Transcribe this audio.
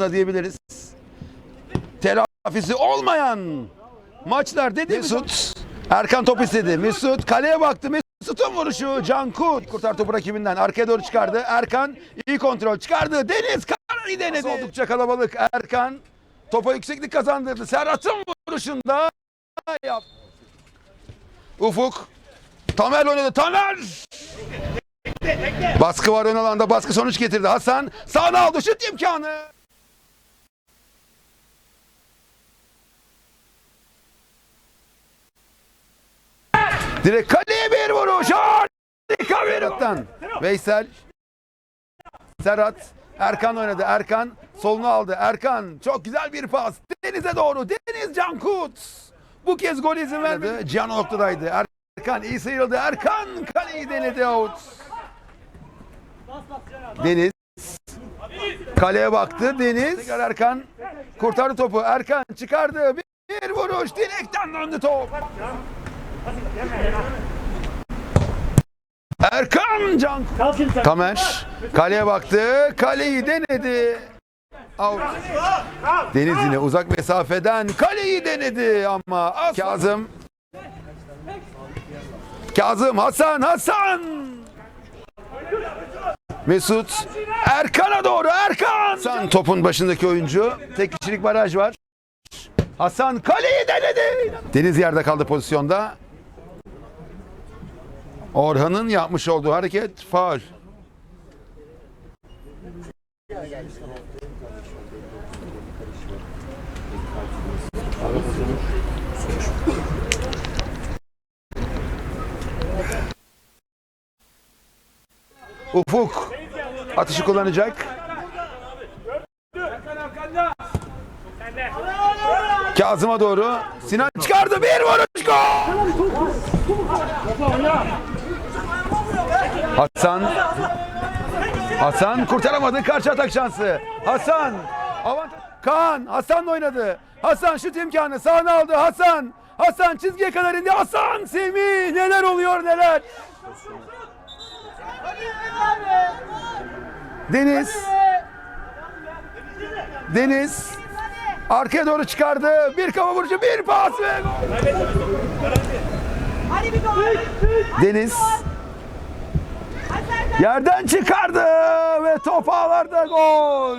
altına diyebiliriz. Telafisi olmayan maçlar dedi Mesut. Erkan top istedi. Mesut kaleye baktı. Mesut'un vuruşu. Cankut kurtar topu rakibinden. Arkaya doğru çıkardı. Erkan iyi kontrol çıkardı. Deniz Kara'yı denedi. Oldukça kalabalık. Erkan topa yükseklik kazandırdı. Serhat'ın vuruşunda yap. Ufuk. Tamer oynadı. Tamer! Baskı var ön alanda. Baskı sonuç getirdi. Hasan sağına aldı. Şut imkanı. Direkt kaleye bir vuruş. Harika bir. Veysel. Serhat. Erkan oynadı. Erkan solunu aldı. Erkan çok güzel bir pas. Deniz'e doğru. Deniz Cankut. Bu kez gol izin vermedi. Can noktadaydı. Erkan iyi sıyrıldı. Erkan kaleyi denedi out. Deniz. Kaleye baktı. Deniz. Erkan kurtardı topu. Erkan çıkardı. Bir vuruş. Direkten döndü top. Erkan Can Kamer. Kaleye baktı. Kaleyi denedi. Out. Deniz yine uzak mesafeden kaleyi denedi ama az- Kazım. Kazım Hasan Hasan. Mesut Erkan'a doğru Erkan. Hasan topun başındaki oyuncu. Tek kişilik baraj var. Hasan kaleyi denedi. Deniz yerde kaldı pozisyonda Orhan'ın yapmış olduğu hareket faul. Ufuk atışı kullanacak. Kazım'a doğru. Sinan çıkardı bir vuruş gol. Hasan Hasan kurtaramadı karşı atak şansı. Hasan avant Kaan Hasan oynadı. Hasan şut imkanı sağına aldı. Hasan Hasan çizgiye kadar indi. Hasan Semih neler oluyor neler. Deniz Deniz arkaya doğru çıkardı. Bir kafa vuruşu, bir pas ve. Deniz Yerden çıkardı ve top ağlarda gol.